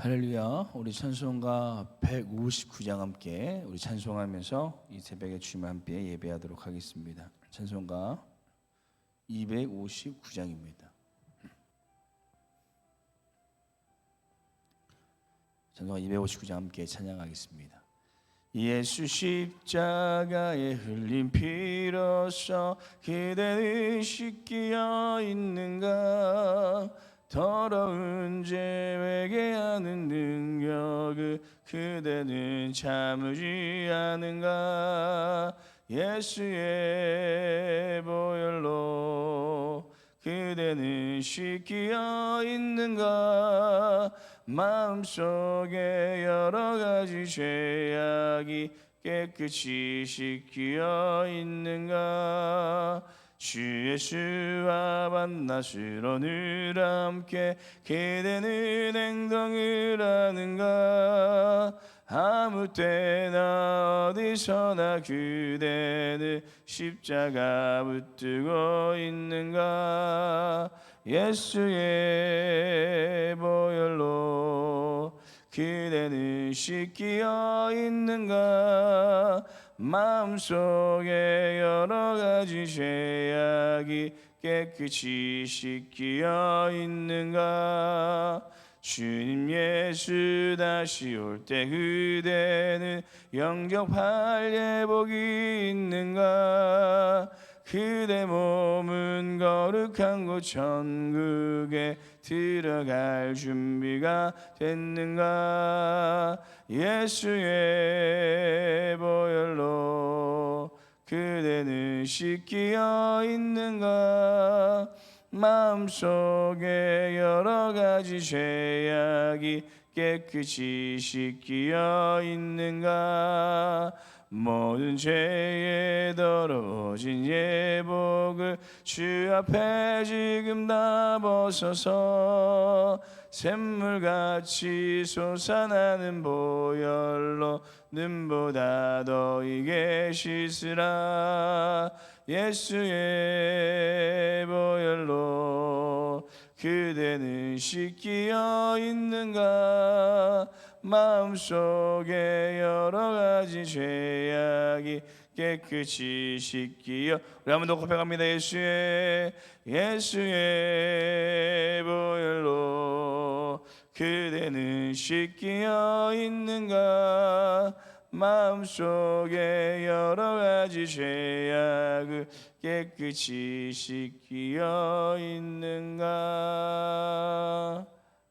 할렐루야. 우리 찬송가 159장 함께 우리 찬송하면서 이 새벽에 주님 함께 예배하도록 하겠습니다. 찬송가 259장입니다. 찬송가 259장 함께 찬양하겠습니다. 예수 십자가에 흘린 피로써 그대를 씻기어 있는가 더러운 죄 회개하는 능력을 그대는 참으지 않은가? 예수의 보혈로 그대는 씻기어 있는가? 마음속에 여러 가지 죄악이 깨끗이 씻기어 있는가 주 예수와 만나시러 늘 함께 그대는 행동을 하는가? 아무 때나 어디서나 그대는 십자가 붙들고 있는가? 예수의 보혈로 그대는 씻기어 있는가 마음속에 여러 가지 죄악이 깨끗이 씻기어 있는가? 주님 예수 다시 올 때 그대는 영접할 예복이 있는가 그대 몸은 거룩한 곳 천국에 들어갈 준비가 됐는가? 예수의 보혈로 그대는 씻기어 있는가? 마음속에 여러 가지 죄악이 깨끗이 씻기어 있는가 모든 죄에 더러워진 예복을 주 앞에 지금 다 벗어서 샘물같이 솟아나는 보혈로 눈보다 너에게 씻으라. 예수의 보혈로 그대는 씻기어 있는가? 마음속에 여러 가지 죄악이 깨끗이 씻기어. 우리 한번 더 고백합니다. 예수의 예수의 보혈로 그대는 씻기어 있는가 마음속에 여러 가지 죄악을 깨끗이 씻기어 있는가?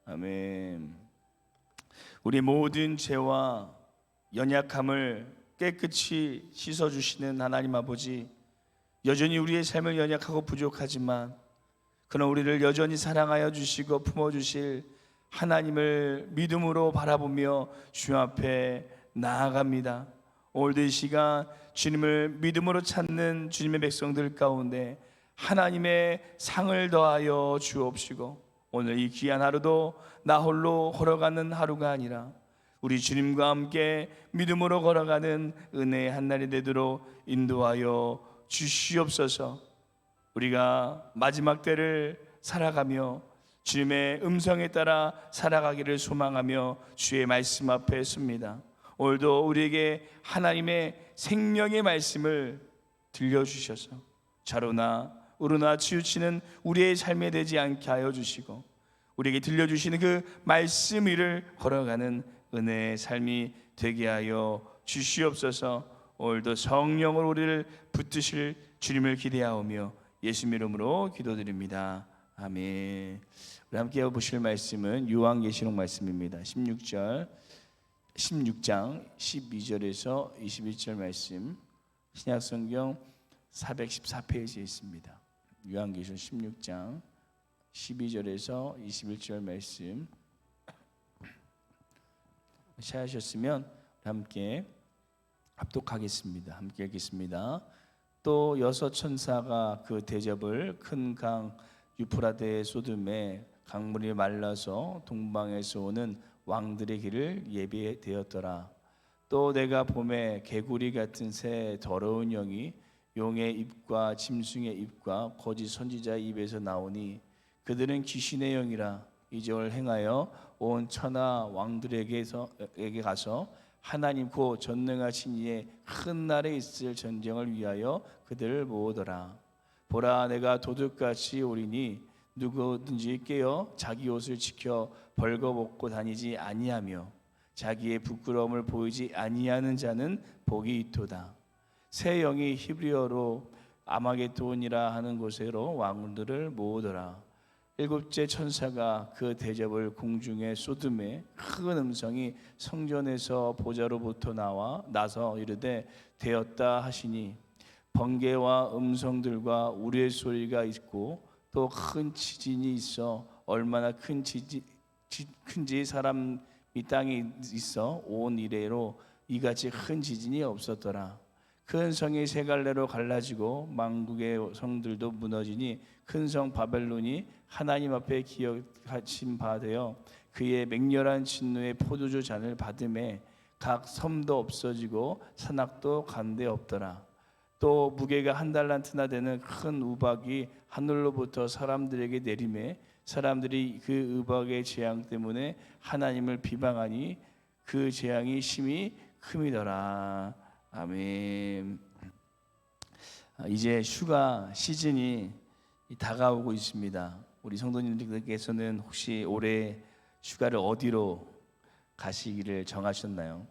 아멘. 우리 모든 죄와 연약함을 깨끗이 씻어 주시는 하나님 아버지 여전히 우리의 삶을 연약하고 부족하지만 그러나 우리를 여전히 사랑하여 주시고 품어 주실 하나님을 믿음으로 바라보며 주 앞에 나아갑니다. 오늘도 이 시간 주님을 믿음으로 찾는 주님의 백성들 가운데 하나님의 상을 더하여 주옵시고 오늘 이 귀한 하루도 나 홀로 걸어가는 하루가 아니라 우리 주님과 함께 믿음으로 걸어가는 은혜의 한 날이 되도록 인도하여 주시옵소서. 우리가 마지막 때를 살아가며 주님의 음성에 따라 살아가기를 소망하며 주의 말씀 앞에 섭니다. 오늘도 우리에게 하나님의 생명의 말씀을 들려주셔서 자로나 우르나 치우치는 우리의 삶에 되지 않게 하여 주시고 우리에게 들려주시는 그 말씀 위를 걸어가는 은혜의 삶이 되게 하여 주시옵소서. 오늘도 성령으로 우리를 붙드실 주님을 기대하오며 예수 이름으로 기도드립니다. 아멘. 우리 함께 보실 말씀은 요한계시록 말씀입니다. 16절 16장 12절에서 21절 말씀 신약 성경 414페이지에 있습니다. 요한계시록 16장 12절에서 21절 말씀 찾으셨으면 함께 합독하겠습니다. 함께 읽겠습니다. 또 여섯 천사가 그 대접을 큰 강 유프라데 소돔에 강물이 말라서 동방에서 오는 왕들의 길을 예비되었더라. 또 내가 봄에 개구리 같은 새 더러운 영이 용의 입과 짐승의 입과 거짓 선지자의 입에서 나오니 그들은 귀신의 영이라 이절 행하여 온 천하 왕들에게서 에게 가서 하나님 고 전능하신 이의 큰 날에 있을 전쟁을 위하여 그들을 모으더라. 보라 내가 도둑같이 오리니 누구든지 깨어 자기 옷을 지켜 벌거벗고 다니지 아니하며 자기의 부끄러움을 보이지 아니하는 자는 복이 있도다. 새 영이 히브리어로 아마게돈이라 하는 곳으로 왕들을 모으더라. 일곱째 천사가 그 대접을 공중에 쏟음에 큰 음성이 성전에서 보좌로부터 나와 나서 이르되 되었다 하시니 번개와 음성들과 우리의 소리가 있고 또 큰 지진이 있어 얼마나 큰 지지, 지, 큰지 사람이 땅에 있어 온 이래로 이같이 큰 지진이 없었더라. 큰 성이 세 갈래로 갈라지고 망국의 성들도 무너지니 큰 성 바벨론이 하나님 앞에 기억하신 바 되어 그의 맹렬한 진노의 포도주 잔을 받음에 각 섬도 없어지고 산악도 간데 없더라. 또 무게가 한 달란트나 되는 큰 우박이 하늘로부터 사람들에게 내림에 사람들이 그 우박의 재앙 때문에 하나님을 비방하니 그 재앙이 심히 큼이더라. 아멘. 아, 이제 휴가 시즌이 다가오고 있습니다. 우리 성도님들께서는 혹시 올해 휴가를 어디로 가시기를 정하셨나요?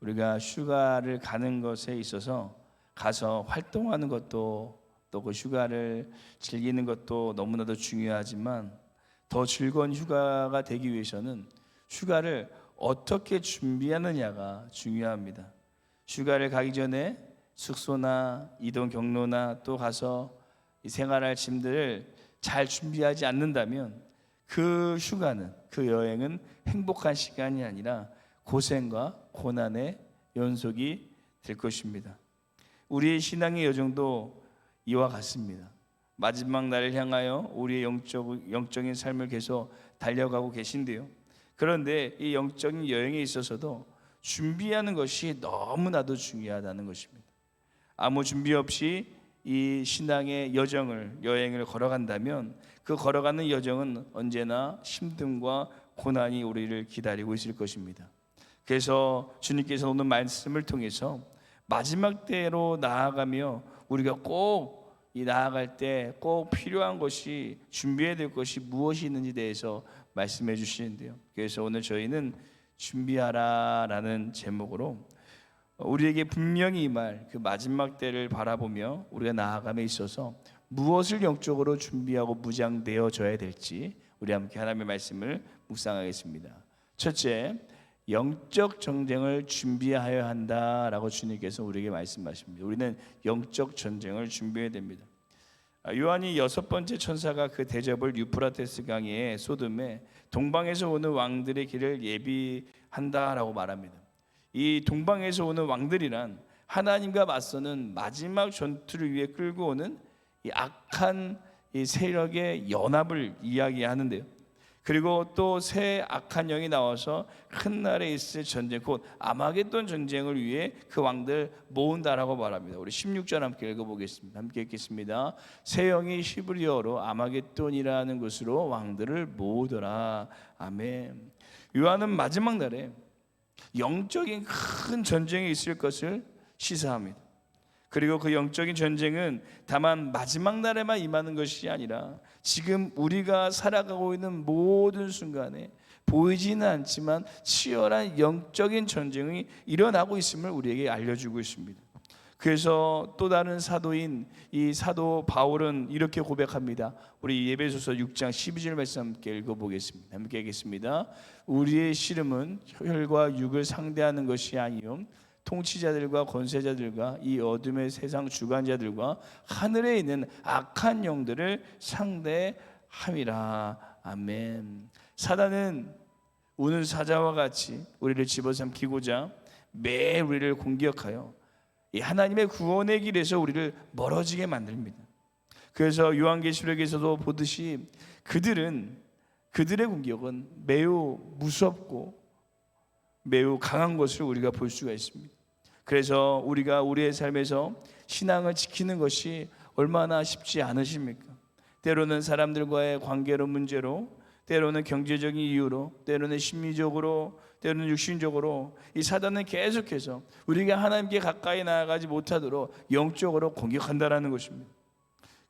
우리가 휴가를 가는 것에 있어서 가서 활동하는 것도 또 그 휴가를 즐기는 것도 너무나도 중요하지만 더 즐거운 휴가가 되기 위해서는 휴가를 어떻게 준비하느냐가 중요합니다. 휴가를 가기 전에 숙소나 이동 경로나 또 가서 이 생활할 짐들을 잘 준비하지 않는다면 그 휴가는 그 여행은 행복한 시간이 아니라 고생과 고난의 연속이 될 것입니다. 우리의 신앙의 여정도 이와 같습니다. 마지막 날을 향하여 우리의 영적, 영적인 삶을 계속 달려가고 계신데요. 그런데 이 영적인 여행에 있어서도 준비하는 것이 너무나도 중요하다는 것입니다. 아무 준비 없이 이 신앙의 여정을 여행을 걸어간다면 그 걸어가는 여정은 언제나 힘듦과 고난이 우리를 기다리고 있을 것입니다. 그래서 주님께서 오늘 말씀을 통해서 마지막 때로 나아가며 우리가 꼭 이 나아갈 때 꼭 필요한 것이 준비해야 될 것이 무엇이 있는지 대해서 말씀해 주시는데요. 그래서 오늘 저희는 준비하라라는 제목으로 우리에게 분명히 이 말 그 마지막 때를 바라보며 우리가 나아감에 있어서 무엇을 영적으로 준비하고 무장되어져야 될지 우리 함께 하나님의 말씀을 묵상하겠습니다. 첫째, 영적 전쟁을 준비하여야 한다라고 주님께서 우리에게 말씀하십니다. 우리는 영적 전쟁을 준비해야 됩니다. 아, 요한이 여섯 번째 천사가 그 대접을 유프라테스 강에 쏟음에 동방에서 오는 왕들의 길을 예비한다라고 말합니다. 이 동방에서 오는 왕들이란 하나님과 맞서는 마지막 전투를 위해 끌고 오는 이 악한 이 세력의 연합을 이야기하는데요. 그리고 또 새 악한 영이 나와서 큰 날에 있을 전쟁 곧 아마겟돈 전쟁을 위해 그 왕들 모은다라고 말합니다. 우리 16절 함께 읽어보겠습니다. 함께 읽겠습니다. 새 영이 히브리어로 아마겟돈이라는 곳으로 왕들을 모으더라. 아멘. 요한은 마지막 날에 영적인 큰 전쟁이 있을 것을 시사합니다. 그리고 그 영적인 전쟁은 다만 마지막 날에만 임하는 것이 아니라 지금 우리가 살아가고 있는 모든 순간에 보이지는 않지만 치열한 영적인 전쟁이 일어나고 있음을 우리에게 알려주고 있습니다. 그래서 또 다른 사도인 이 사도 바울은 이렇게 고백합니다. 우리 예배소서 6장 12절 말씀 함께 읽어보겠습니다. 함께 읽겠습니다. 우리의 씨름은 혈과 육을 상대하는 것이 아니요 통치자들과 권세자들과 이 어둠의 세상 주관자들과 하늘에 있는 악한 영들을 상대함이라. 아멘. 사단은 우는 사자와 같이 우리를 집어삼키고자 매 우리를 공격하여 이 하나님의 구원의 길에서 우리를 멀어지게 만듭니다. 그래서 요한계시록에서도 보듯이 그들은 그들의 공격은 매우 무섭고 매우 강한 것을 우리가 볼 수가 있습니다. 그래서 우리가 우리의 삶에서 신앙을 지키는 것이 얼마나 쉽지 않으십니까? 때로는 사람들과의 관계로 문제로 때로는 경제적인 이유로, 때로는 심리적으로, 때로는 육신적으로 이 사단은 계속해서 우리가 하나님께 가까이 나아가지 못하도록 영적으로 공격한다라는 것입니다.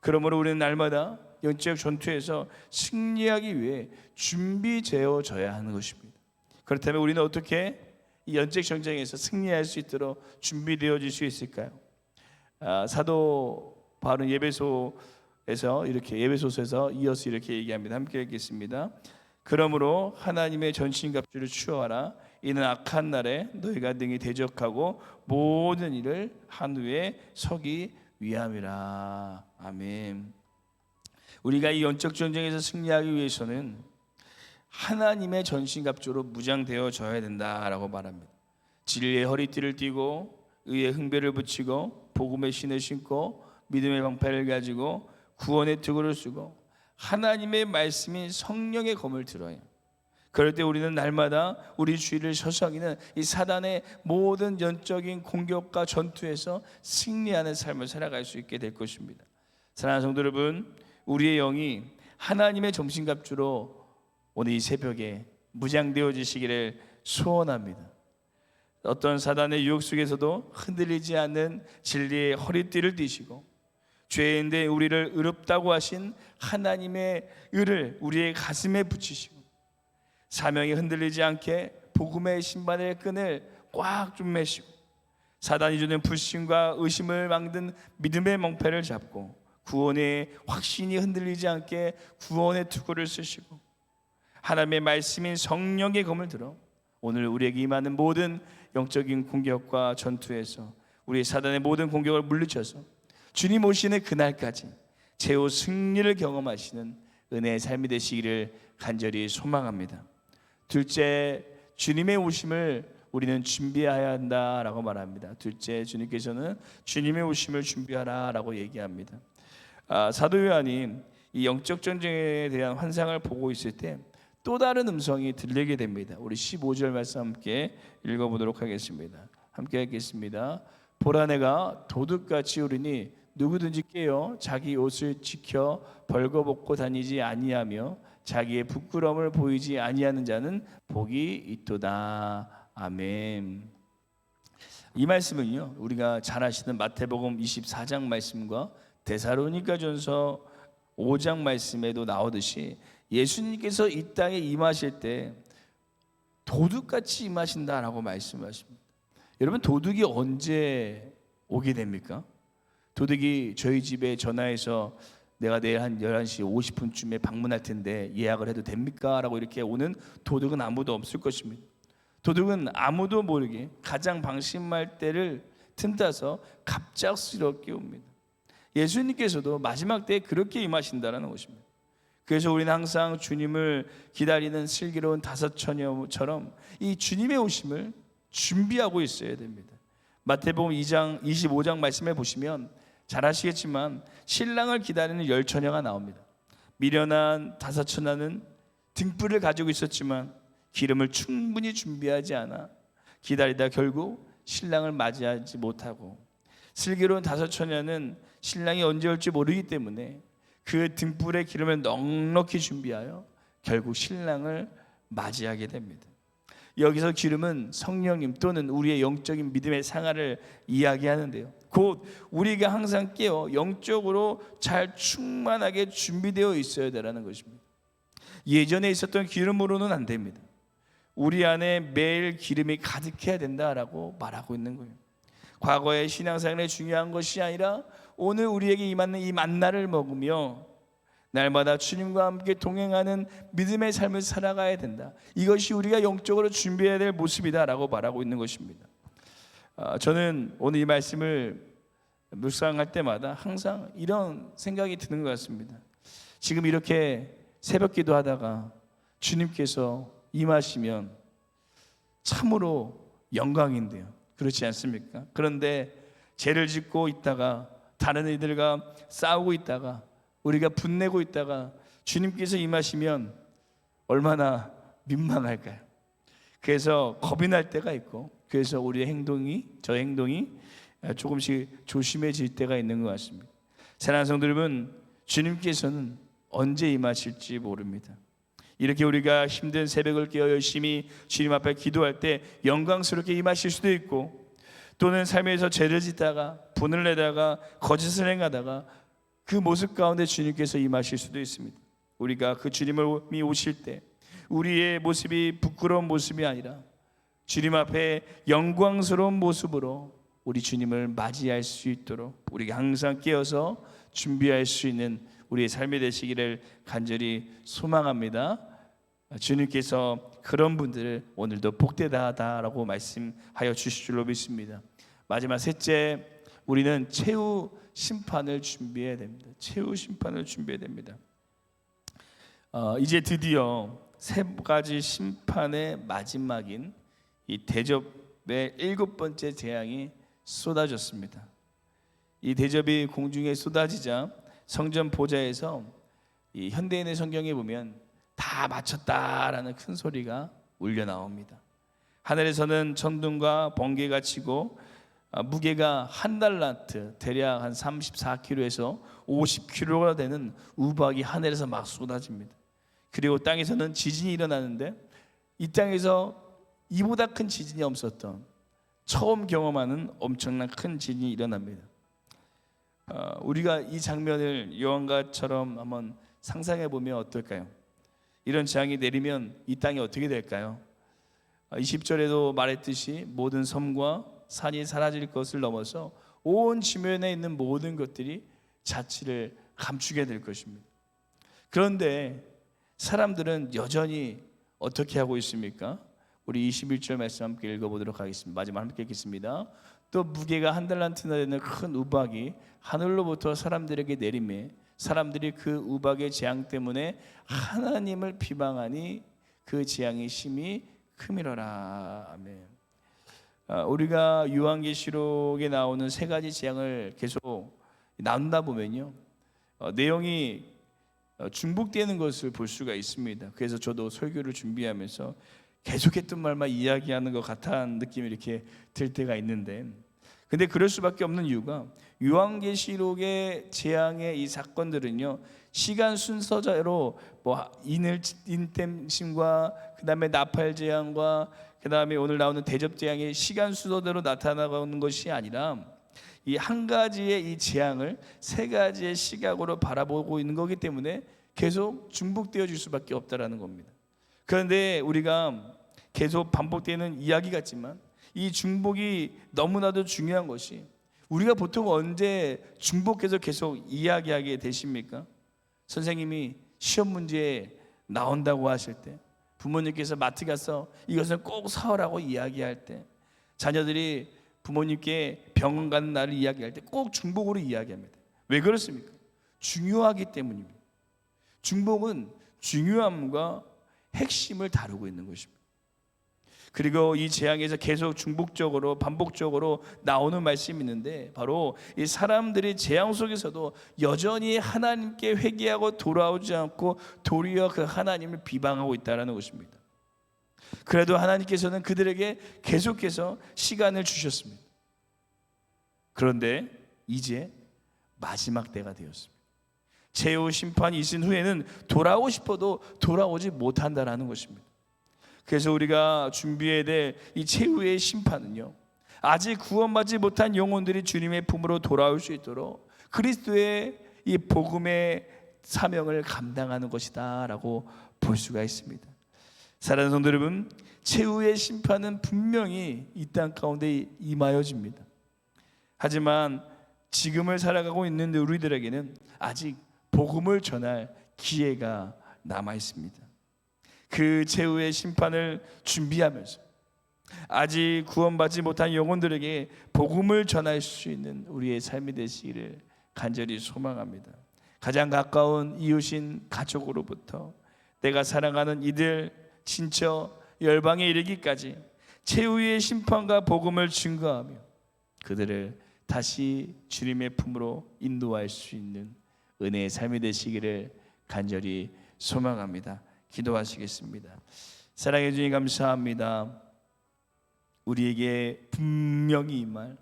그러므로 우리는 날마다 영적 전투에서 승리하기 위해 준비되어져야 하는 것입니다. 그렇다면 우리는 어떻게 이 영적 전쟁에서 승리할 수 있도록 준비되어질 수 있을까요? 아, 사도 바울은 예배소에서 이렇게 예배소서에서 이어서 이렇게 얘기합니다. 함께 읽겠습니다. 그러므로 하나님의 전신갑주를 취하라. 이는 악한 날에 너희가 능히 대적하고 모든 일을 한 후에 서기 위함이라. 아멘. 우리가 이 영적 전쟁에서 승리하기 위해서는 하나님의 전신갑주로 무장되어져야 된다라고 말합니다. 진리의 허리띠를 띠고 의의 흥배를 붙이고 복음의 신을 신고 믿음의 방패를 가지고 구원의 투구를 쓰고 하나님의 말씀인 성령의 검을 들어요. 그럴 때 우리는 날마다 우리 주위를 서성이는 이 사단의 모든 영적인 공격과 전투에서 승리하는 삶을 살아갈 수 있게 될 것입니다. 사랑하는 성도 여러분, 우리의 영이 하나님의 정신갑주로 오늘 이 새벽에 무장되어지시기를 소원합니다. 어떤 사단의 유혹 속에서도 흔들리지 않는 진리의 허리띠를 띠시고 죄인데 우리를 의롭다고 하신 하나님의 의를 우리의 가슴에 붙이시고 사명이 흔들리지 않게 복음의 신발의 끈을 꽉 좀 매시고 사단이 주는 불신과 의심을 막는 믿음의 멍패를 잡고 구원의 확신이 흔들리지 않게 구원의 투구를 쓰시고 하나님의 말씀인 성령의 검을 들어 오늘 우리에게 임하는 모든 영적인 공격과 전투에서 우리 사단의 모든 공격을 물리쳐서 주님 오시는 그날까지 최후 승리를 경험하시는 은혜의 삶이 되시기를 간절히 소망합니다. 둘째, 주님의 오심을 우리는 준비해야 한다라고 말합니다. 둘째, 주님께서는 주님의 오심을 준비하라라고 얘기합니다. 아, 사도 요한이 이 영적 전쟁에 대한 환상을 보고 있을 때 또 다른 음성이 들리게 됩니다. 우리 15절 말씀 함께 읽어보도록 하겠습니다. 함께 읽겠습니다. 보라 내가 도둑같이 오르니 누구든지 깨어 자기 옷을 지켜 벌거벗고 다니지 아니하며 자기의 부끄러움을 보이지 아니하는 자는 복이 있도다. 아멘. 이 말씀은요. 우리가 잘 아시는 마태복음 24장 말씀과 데살로니가전서 5장 말씀에도 나오듯이 예수님께서 이 땅에 임하실 때 도둑같이 임하신다라고 말씀하십니다. 여러분 도둑이 언제 오게 됩니까? 도둑이 저희 집에 전화해서 내가 내일 한 11시 50분쯤에 방문할 텐데 예약을 해도 됩니까? 라고 이렇게 오는 도둑은 아무도 없을 것입니다. 도둑은 아무도 모르게 가장 방심할 때를 틈타서 갑작스럽게 옵니다. 예수님께서도 마지막 때에 그렇게 임하신다는 것입니다. 그래서 우리는 항상 주님을 기다리는 슬기로운 다섯 처녀처럼 이 주님의 오심을 준비하고 있어야 됩니다. 마태복음 2장 25장 말씀에 보시면 잘 아시겠지만 신랑을 기다리는 열 처녀가 나옵니다. 미련한 다섯 처녀는 등불을 가지고 있었지만 기름을 충분히 준비하지 않아 기다리다 결국 신랑을 맞이하지 못하고 슬기로운 다섯 처녀는 신랑이 언제 올지 모르기 때문에 그 등불의 기름을 넉넉히 준비하여 결국 신랑을 맞이하게 됩니다. 여기서 기름은 성령님 또는 우리의 영적인 믿음의 상하를 이야기하는데요. 곧 우리가 항상 깨어 영적으로 잘 충만하게 준비되어 있어야 되라는 것입니다. 예전에 있었던 기름으로는 안 됩니다. 우리 안에 매일 기름이 가득해야 된다라고 말하고 있는 거예요. 과거의 신앙생활에 중요한 것이 아니라 오늘 우리에게 임하는 이 만나를 먹으며 날마다 주님과 함께 동행하는 믿음의 삶을 살아가야 된다. 이것이 우리가 영적으로 준비해야 될 모습이다라고 말하고 있는 것입니다. 아, 저는 오늘 이 말씀을 묵상할 때마다 항상 이런 생각이 드는 것 같습니다. 지금 이렇게 새벽 기도하다가 주님께서 임하시면 참으로 영광인데요. 그렇지 않습니까? 그런데 죄를 짓고 있다가 다른 이들과 싸우고 있다가 우리가 분내고 있다가 주님께서 임하시면 얼마나 민망할까요? 그래서 겁이 날 때가 있고 그래서 우리의 행동이 저 행동이 조금씩 조심해질 때가 있는 것 같습니다. 사랑하는 성도 여러분, 주님께서는 언제 임하실지 모릅니다. 이렇게 우리가 힘든 새벽을 깨어 열심히 주님 앞에 기도할 때 영광스럽게 임하실 수도 있고 또는 삶에서 죄를 짓다가 분을 내다가 거짓을 행하다가 그 모습 가운데 주님께서 임하실 수도 있습니다. 우리가 그 주님이 오실 때 우리의 모습이 부끄러운 모습이 아니라 주님 앞에 영광스러운 모습으로 우리 주님을 맞이할 수 있도록 우리가 항상 깨어서 준비할 수 있는 우리의 삶이 되시기를 간절히 소망합니다. 주님께서 그런 분들을 오늘도 복되다라고 말씀하여 주실 줄로 믿습니다. 마지막 셋째, 우리는 최후 심판을 준비해야 됩니다. 최후 심판을 준비해야 됩니다. 어, 이제 드디어 세 가지 심판의 마지막인 이 대접의 일곱 번째 재앙이 쏟아졌습니다. 이 대접이 공중에 쏟아지자 성전 보좌에서 이 현대인의 성경에 보면 다 마쳤다라는 큰 소리가 울려 나옵니다. 하늘에서는 천둥과 번개가 치고 아, 무게가 한 달란트 대략 한 34kg에서 50kg가 되는 우박이 하늘에서 막 쏟아집니다. 그리고 땅에서는 지진이 일어나는데 이 땅에서 이보다 큰 지진이 없었던 처음 경험하는 엄청난 큰 지진이 일어납니다. 어, 우리가 이 장면을 요한가처럼 한번 상상해 보면 어떨까요? 이런 재앙이 내리면 이 땅이 어떻게 될까요? 20절에도 말했듯이 모든 섬과 산이 사라질 것을 넘어서 온 지면에 있는 모든 것들이 자취를 감추게 될 것입니다. 그런데 사람들은 여전히 어떻게 하고 있습니까? 우리 21절 말씀 함께 읽어보도록 하겠습니다. 마지막 함께 읽겠습니다. 또 무게가 한 달란트나 되는 큰 우박이 하늘로부터 사람들에게 내림에 사람들이 그 우박의 재앙 때문에 하나님을 비방하니 그 재앙이 심히 크미러라 아멘. 아, 우리가 요한계시록에 나오는 세 가지 재앙을 계속 나눈다 보면요 어, 내용이 어, 중복되는 것을 볼 수가 있습니다. 그래서 저도 설교를 준비하면서 계속했던 말만 이야기하는 것 같은 느낌이 이렇게 들 때가 있는데 근데 그럴 수밖에 없는 이유가 요한계시록의 재앙의 이 사건들은요 시간 순서대로 뭐 인을 인템심과 그 다음에 나팔 재앙과 그 다음에 오늘 나오는 대접 재앙의 시간 순서대로 나타나가는 것이 아니라 이 한 가지의 이 재앙을 세 가지의 시각으로 바라보고 있는 거기 때문에 계속 중복되어 줄 수밖에 없다라는 겁니다. 그런데 우리가 계속 반복되는 이야기 같지만 이 중복이 너무나도 중요한 것이 우리가 보통 언제 중복해서 계속 이야기하게 되십니까? 선생님이 시험 문제에 나온다고 하실 때 부모님께서 마트 가서 이것을 꼭 사오라고 이야기할 때 자녀들이 부모님께 병원 가는 날을 이야기할 때 꼭 중복으로 이야기합니다. 왜 그렇습니까? 중요하기 때문입니다. 중복은 중요함과 핵심을 다루고 있는 것입니다. 그리고 이 재앙에서 계속 중복적으로 반복적으로 나오는 말씀이 있는데 바로 이 사람들이 재앙 속에서도 여전히 하나님께 회개하고 돌아오지 않고 도리어 그 하나님을 비방하고 있다라는 것입니다. 그래도 하나님께서는 그들에게 계속해서 시간을 주셨습니다. 그런데 이제 마지막 때가 되었습니다. 제후 심판이 있은 후에는 돌아오고 싶어도 돌아오지 못한다라는 것입니다. 그래서 우리가 준비해야 될 이 최후의 심판은요. 아직 구원받지 못한 영혼들이 주님의 품으로 돌아올 수 있도록 그리스도의 이 복음의 사명을 감당하는 것이다라고 볼 수가 있습니다. 사랑하는 성도 여러분, 최후의 심판은 분명히 이 땅 가운데 임하여집니다. 하지만 지금을 살아가고 있는 우리들에게는 아직 복음을 전할 기회가 남아 있습니다. 그 최후의 심판을 준비하면서 아직 구원받지 못한 영혼들에게 복음을 전할 수 있는 우리의 삶이 되시기를 간절히 소망합니다. 가장 가까운 이웃인 가족으로부터 내가 사랑하는 이들 친척 열방에 이르기까지 최후의 심판과 복음을 증거하며 그들을 다시 주님의 품으로 인도할 수 있는 은혜의 삶이 되시기를 간절히 소망합니다. 기도하시겠습니다. 사랑해 주님 감사합니다. 우리에게 분명히 임할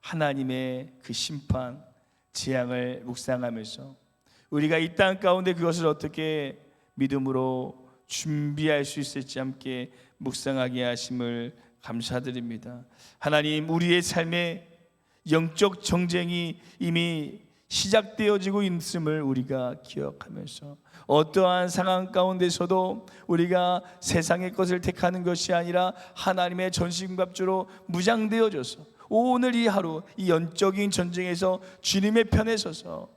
하나님의 그 심판, 재앙을 묵상하면서 우리가 이 땅 가운데 그것을 어떻게 믿음으로 준비할 수 있을지 함께 묵상하게 하심을 감사드립니다. 하나님 우리의 삶에 영적 정쟁이 이미 시작되어지고 있음을 우리가 기억하면서 어떠한 상황 가운데서도 우리가 세상의 것을 택하는 것이 아니라 하나님의 전신갑주로 무장되어져서 오늘 이 하루 이 영적인 전쟁에서 주님의 편에 서서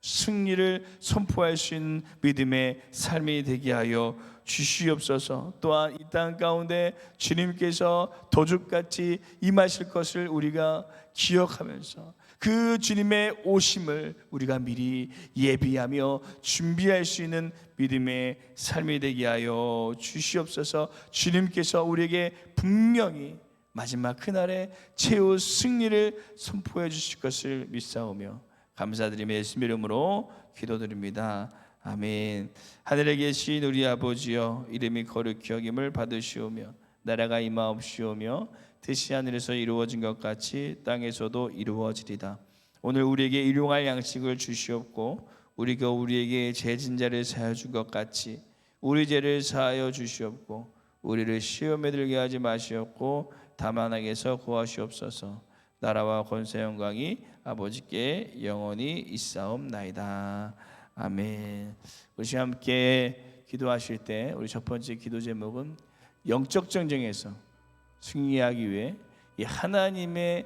승리를 선포할 수 있는 믿음의 삶이 되게 하여 주시옵소서. 또한 이 땅 가운데 주님께서 도둑같이 임하실 것을 우리가 기억하면서 그 주님의 오심을 우리가 미리 예비하며 준비할 수 있는 믿음의 삶이 되게 하여 주시옵소서. 주님께서 우리에게 분명히 마지막 그날에 최후 승리를 선포해 주실 것을 믿사오며 감사드리며 예수 이름으로 기도드립니다. 아멘. 하늘에 계신 우리 아버지여 이름이 거룩히 여김을 받으시오며 나라가 임하옵시오며 뜻이 하늘에서 이루어진 것 같이 땅에서도 이루어지리다. 오늘 우리에게 일용할 양식을 주시옵고 우리가 우리에게 죄진 자를 사하여 준 것 같이 우리 죄를 사하여 주시옵고 우리를 시험에 들게 하지 마시옵고 다만 악에서 구하시옵소서. 나라와 권세 영광이 아버지께 영원히 있사옵나이다. 아멘. 우리 함께 기도하실 때 우리 첫 번째 기도 제목은 영적 전쟁에서 승리하기 위해 이 하나님의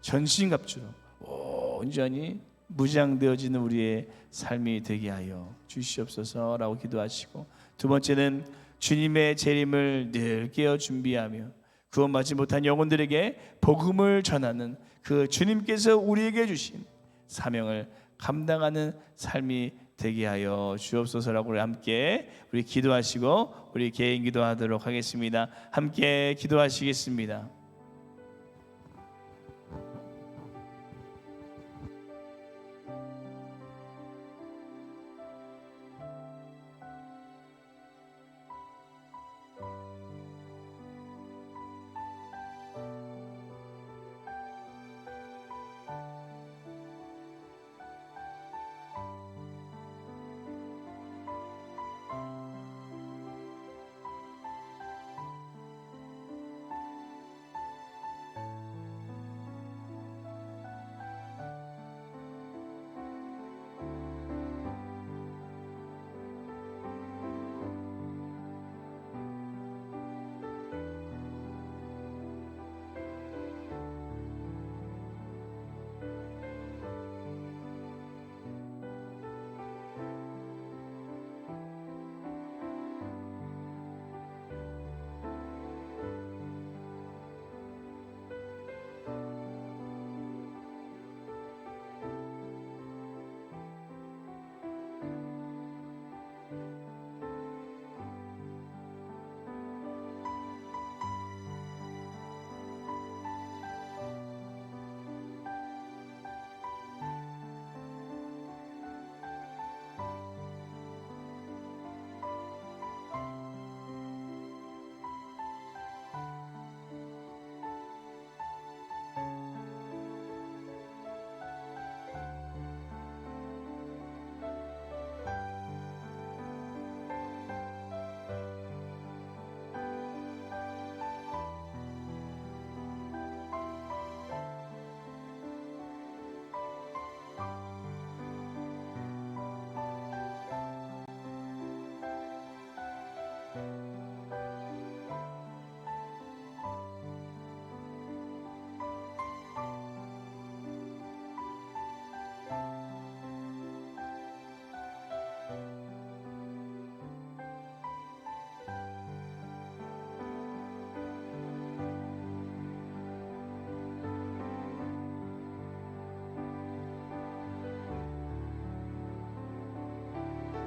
전신갑주로 온전히 무장되어지는 우리의 삶이 되게 하여 주시옵소서라고 기도하시고 두 번째는 주님의 재림을 늘 깨어 준비하며 구원받지 못한 영혼들에게 복음을 전하는 그 주님께서 우리에게 주신 사명을 감당하는 삶이 되게 하여 주옵소서라고 함께 우리 기도하시고 우리 개인 기도하도록 하겠습니다. 함께 기도하시겠습니다.